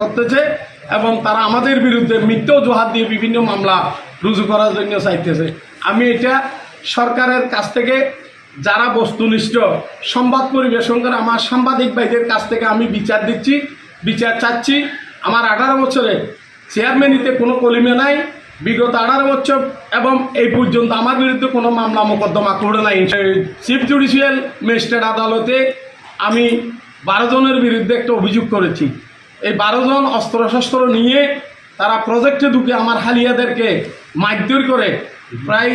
করতেছে এবং তারা আমাদের বিরুদ্ধে মিথ্যা অজুহাত দিয়ে বিভিন্ন মামলা রুজু করার জন্য চাইতেছে। আমি এটা সরকারের কাছ থেকে যারা বস্তুনিষ্ঠ, সংবাদ পরিবেশন করে আমার সাংবাদিক ভাইদের কাছ থেকে আমি বিচার দিচ্ছি, বিচার চাচ্ছি। আমার আঠারো বছরে চেয়ারম্যানিতে কোনো কলিমে নাই, বিগত আঠারো বছর এবং এই পর্যন্ত আমার বিরুদ্ধে কোনো মামলা মোকদ্দমা করে নাই। চিফ জুডিশিয়াল ম্যাজিস্ট্রেট আদালতে আমি বারো জনের বিরুদ্ধে একটা অভিযোগ করেছি। এই বারো জন অস্ত্রশস্ত্র নিয়ে তারা প্রজেক্টে ঢুকে আমার হালিয়াদেরকে মারধর করে প্রায়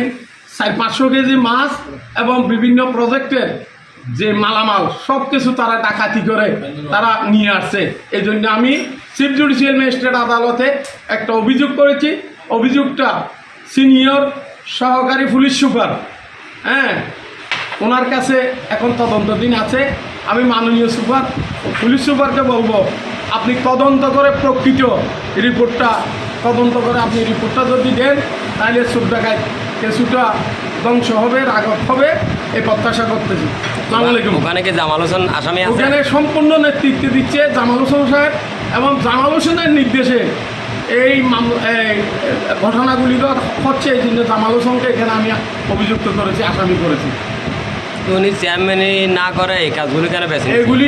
চার পাঁচশো কেজি মাছ এবং বিভিন্ন প্রজেক্টের যে মালামাল সব কিছু তারা ডাকাতি করে তারা নিয়ে আসছে। এই জন্য আমি চিফ জুডিশিয়াল ম্যাজিস্ট্রেট আদালতে একটা অভিযোগ করেছি। অভিযোগটা সিনিয়র সহকারী পুলিশ সুপার হ্যাঁ ওনার কাছে এখন তদন্তদিন আছে। আমি মাননীয় সুপার, পুলিশ সুপারকে বলব আপনি তদন্ত করে প্রকৃত রিপোর্টটা তদন্ত করে আপনি রিপোর্টটা যদি দেন তাহলে সুদ কিছুটা ধ্বংস হবে রাগত হবে এই প্রত্যাশা করতেছি। আলাইকুম। ওখানে কি জামাল হোসেন আসামি ওখানে সম্পূর্ণ নেতৃত্ব দিচ্ছে জামাল হোসেন সাহেব এবং জামাল হোসেনের নির্দেশে এই ঘটনাগুলি হচ্ছে এই জন্য জামাল হোসেনকে এখানে আমি অভিযুক্ত করেছি আসামি করেছি। উনি চেয়ারম্যানই না করে, এই কাজগুলি কেন বেছে? এগুলি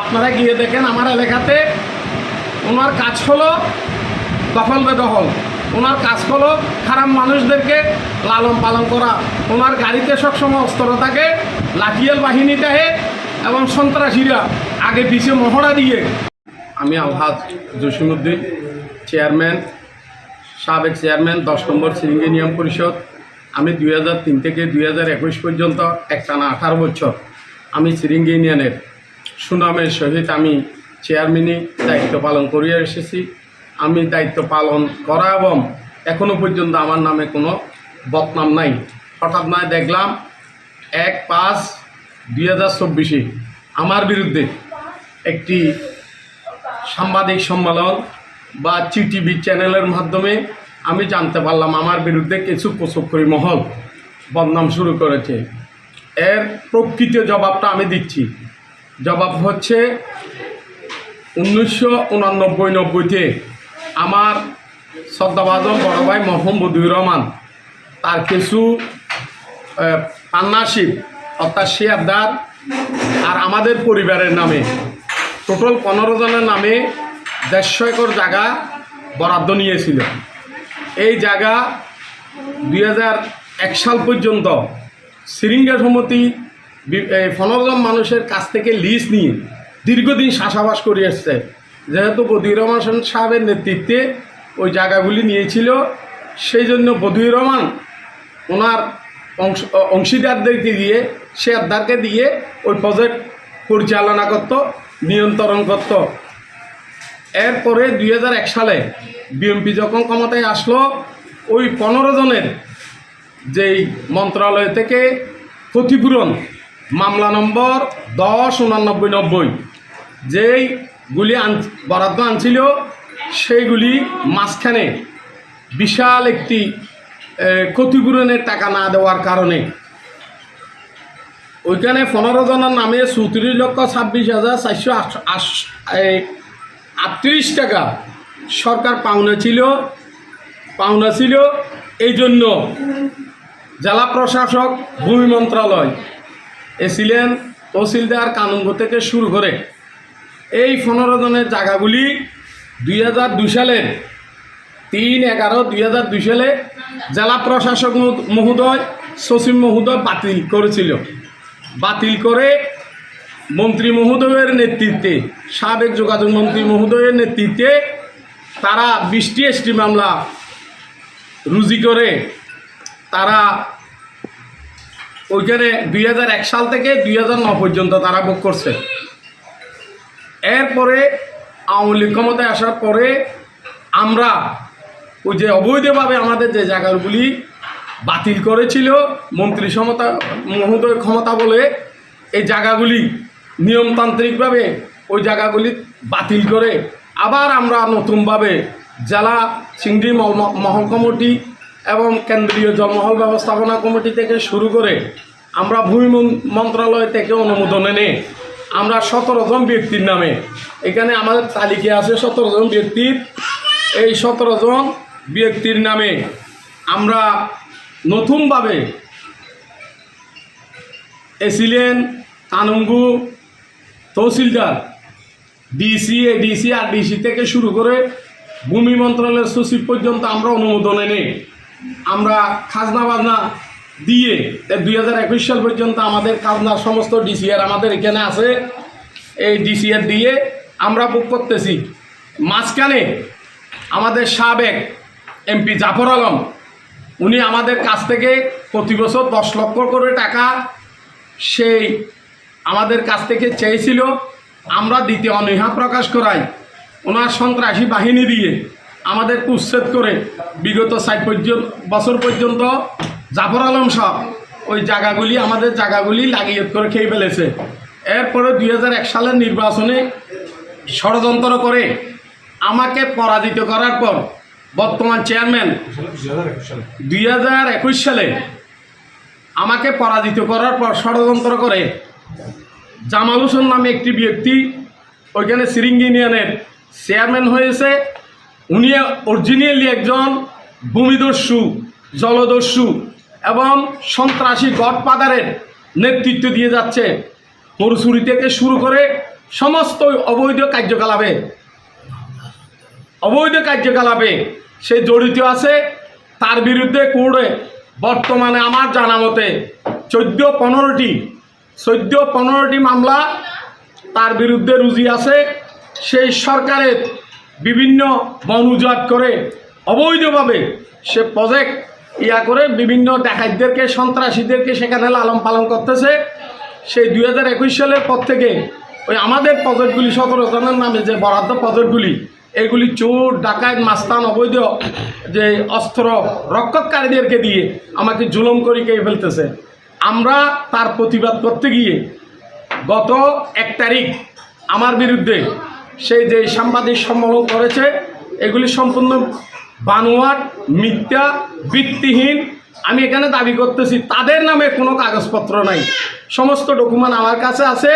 আপনারা গিয়ে দেখেন, আমার এলাকাতে ওনার কাজ হলো দখল বেদখল। ওনার কাজ হলো খারাপ মানুষদেরকে লালন পালন করা। ওনার গাড়িতে সবসময় অস্ত্র থাকে, লাঠিয়াল বাহিনী থাকে এবং সন্ত্রাসীরা আগে পিছে মহড়া দিয়ে। আমি আলহাজ জসিমুদ্দিন চেয়ারম্যান সাবেক চেয়ারম্যান দশ নম্বর সিঙ্গেনিয়াম পরিষদ। আমি দুই হাজার তিন থেকে দুই হাজার একুশ পর্যন্ত একটানা আঠারো বছর আমি সিরিঙ্গি ইউনিয়নের সুনামের সহিত আমি চেয়ারম্যানই দায়িত্ব পালন করিয়া এসেছি। আমি দায়িত্ব পালন করা এবং এখনও পর্যন্ত আমার নামে কোনো বদনাম নাই। হঠাৎ নয় দেখলাম এক পাঁচ দুই হাজার চব্বিশে আমার বিরুদ্ধে একটি সাংবাদিক সম্মেলন বা চিটিভি চ্যানেলের মাধ্যমে আমি জানতে পারলাম আমার বিরুদ্ধে কিছু কুচক্রী মহল বদনাম শুরু করেছে। এর প্রকৃত জবাবটা আমি দিচ্ছি। জবাব হচ্ছে উনিশশো উনানব্বই নব্বইতে আমার শ্রদ্ধাভাজন বড় ভাই মহম্মদ রহমান তার কিছু পান্নাশিপ অর্থাৎ শেয়ারদার আর আমাদের পরিবারের নামে টোটাল পনেরো জনের নামে দেড়শো একর জায়গা বরাদ্দ নিয়েছিল। এই জায়গা দুই এক সাল পর্যন্ত সিরিঙ্গা সমিতি জন মানুষের কাছ থেকে লিজ নিয়ে দীর্ঘদিন শাসাবাস করে এসছে। যেহেতু বদিউর রহমান সাহেবের নেতৃত্বে ওই জায়গাগুলি নিয়েছিল সেই জন্য বদিউর রহমান ওনার অংশ অংশীদারদেরকে দিয়ে শেয়ারদারকে দিয়ে ওই প্রজেক্ট পরিচালনা করত, নিয়ন্ত্রণ করত। এরপরে দুই হাজার এক সালে বিএমপি যখন ক্ষমতায় আসলো, ওই পনেরো জনের যেই মন্ত্রণালয় থেকে ক্ষতিপূরণ, মামলা নম্বর দশ, উনানব্বই, নব্বই যেইগুলি আন, বরাদ্দ আনছিল, সেইগুলি মাঝখানে বিশাল একটি ক্ষতিপূরণের টাকা না দেওয়ার কারণে ওইখানে পনেরো জনের নামে চৌত্রিশ লক্ষ ছাব্বিশ হাজার চারশো আটত্রিশ টাকা। সরকার পাওনা ছিল পাওনা ছিল। এই জন্য জেলা প্রশাসক, ভূমি মন্ত্রণালয় এছিলেন তহসিলদার কানুনগো থেকে শুরু করে। এই পনেরো জনের জায়গাগুলি দুই হাজার দুই সালের তিন এগারো দুই হাজার দুই সালে জেলা প্রশাসক মহো- মহোদয় সচিব মহোদয় বাতিল করেছিল। বাতিল করে মন্ত্রী মহোদয়ের নেতৃত্বে, সাবেক যোগাযোগ মন্ত্রী মহোদয়ের নেতৃত্বে তারা বৃষ্টি এসটি মামলা রুজি করে। তারা ওইখানে দুই হাজার এক সাল থেকে দুই পর্যন্ত তারা ভোগ করছে। এরপরে আওয়ামী লীগ ক্ষমতায় আসার পরে আমরা ওই যে অবৈধভাবে আমাদের যে জায়গাগুলি বাতিল করেছিল মন্ত্রী সমতা, মহোদয় ক্ষমতা বলে, এই জায়গাগুলি নিয়মতান্ত্রিকভাবে ওই জায়গাগুলি বাতিল করে আবার আমরা নতুনভাবে জেলা চিংড়ি মহল- কমিটি এবং কেন্দ্রীয় জলমহল ব্যবস্থাপনা কমিটি থেকে শুরু করে আমরা ভূমি মন- মন্ত্রণালয় থেকে অনুমোদন এনে আমরা সতেরো জন ব্যক্তির নামে, এখানে আমাদের তালিকায় আছে সতেরো জন ব্যক্তির। এই সতেরো জন ব্যক্তির নামে আমরা নতুনভাবে এসিলেন, তানুঙ্গু তহসিলদার ডিসি এডিসি আর ডিসি থেকে শুরু করে ভূমি মন্ত্রণালয়ের সচিব পর্যন্ত আমরা অনুমোদন এনে আমরা খাজনা বাজনা দিয়ে দুই হাজার একুশ সাল পর্যন্ত আমাদের খাজনা সমস্ত ডিসিআর আমাদের এখানে আছে। এই ডিসিআর দিয়ে আমরা বুক করতেছি। মাঝখানে আমাদের সাবেক এমপি জাফর আলম, উনি আমাদের কাছ থেকে প্রতি বছর দশ লক্ষ করে টাকা সেই আমাদের কাছ থেকে চেয়েছিল, আমরা দিতে অনীহা প্রকাশ করাই। ওনার সন্ত্রাসী বাহিনী দিয়ে আমাদের উচ্ছেদ করে বিগত ষাট পর্যন্ত, বছর পর্যন্ত জাফর আলম সাহ ওই জায়গাগুলি, আমাদের জায়গাগুলি লাগিয়ে করে খেয়ে ফেলেছে। এরপরে দুই সালের নির্বাচনে ষড়যন্ত্র করে আমাকে পরাজিত করার পর বর্তমান চেয়ারম্যান দুই হাজার একুশ সালে আমাকে পরাজিত করার পর ষড়যন্ত্র করে জামাল হোসেন নামে একটি ব্যক্তি, ওইখানে সিরিঙ্গি ইউনিয়নের চেয়ারম্যান হয়েছে। উনি অরিজিনালি একজন ভূমিদস্যু, জলদস্যু এবং সন্ত্রাসী গডপাদারের নেতৃত্ব দিয়ে যাচ্ছে। মরুচুরি থেকে শুরু করে সমস্ত অবৈধ কার্যকলাপে অবৈধ কার্যকলাপে সে জড়িত আছে। তার বিরুদ্ধে কোর্টে বর্তমানে আমার জানা মতে চোদ্দ পনেরোটি চোদ্দ পনেরোটি মামলা তার বিরুদ্ধে রুজি আছে। সেই সরকারের বিভিন্ন বন করে অবৈধভাবে সে প্রজেক্ট ইয়া করে বিভিন্ন ডাকাতদেরকে, সন্ত্রাসীদেরকে সেখানে লালন পালন করতেছে। সেই দুই হাজার একুশ সালের পর থেকে ওই আমাদের প্রজেক্টগুলি সতেরো জনের নামে যে বরাদ্দ প্রজেক্টগুলি এগুলি চোর, ডাকাত, মাস্তান, অবৈধ যে অস্ত্র রক্ষককারীদেরকে দিয়ে আমাকে জুলম করে কে ফেলতেছে। আমরা তার প্রতিবাদ করতে গিয়ে গত এক তারিখ আমার বিরুদ্ধে সেই যে সাংবাদিক সম্মেলন করেছে, এগুলি সম্পূর্ণ বানোয়াট, মিথ্যা, ভিত্তিহীন। আমি এখানে দাবি করতেছি, তাদের নামে কোনো কাগজপত্র নাই। সমস্ত ডকুমেন্ট আমার কাছে আছে।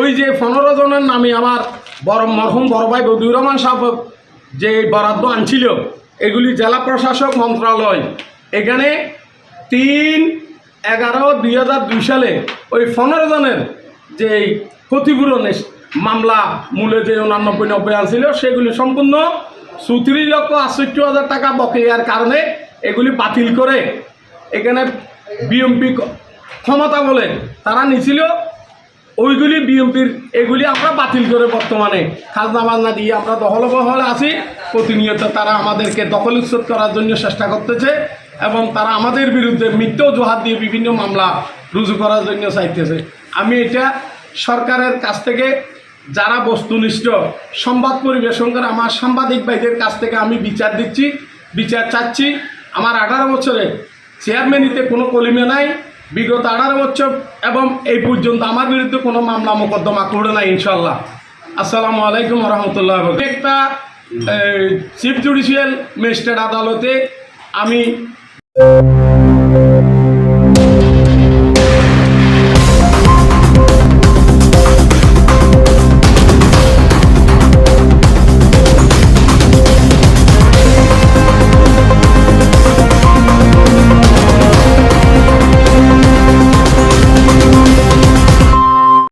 ওই যে পনেরো জনের নামে আমার বড় মরহুম বড় ভাই বদিউর রহমান সাহেব যে বরাদ্দ আনছিল, এগুলি জেলা প্রশাসক মন্ত্রণালয় এখানে তিন এগারো দুই হাজার দুই সালে ওই পনেরো জনের যে ক্ষতিপূরণের মামলা মূলে যে উনানব্বই, নব্বই আনছিল সেগুলি সম্পূর্ণ চৌত্রিশ লক্ষ আটষট্টি হাজার টাকা বকেয়ার কারণে এগুলি বাতিল করে এখানে বিএমপি ক্ষমতা বলে তারা নিছিল। ওইগুলি বিএমপির এগুলি আমরা বাতিল করে বর্তমানে খাজনা বাজনা দিয়ে আমরা দখল বহলে আছি। প্রতিনিয়ত তারা আমাদেরকে দখল উচ্ছেদ করার জন্য চেষ্টা করতেছে। এবং তারা আমাদের বিরুদ্ধে মিথ্যা জোহাত দিয়ে বিভিন্ন মামলা রুজু করার জন্য চাইতেছে। আমি এটা সরকারের কাছ থেকে যারা বস্তুনিষ্ঠ, সংবাদ পরিবেশন করে আমার সাংবাদিক ভাইদের কাছ থেকে আমি বিচার দিচ্ছি, বিচার চাচ্ছি। আমার আঠারো বছরে চেয়ারম্যানিতে কোনো কলিমে নাই, বিগত আঠারো বছর এবং এই পর্যন্ত আমার বিরুদ্ধে কোনো মামলা মোকদ্দমা করে নাই ইনশাল্লাহ আসসালামু আলাইকুম রহমতুল্লাহ একটা চিফ জুডিশিয়াল ম্যাজিস্ট্রেট আদালতে আমি Thank you.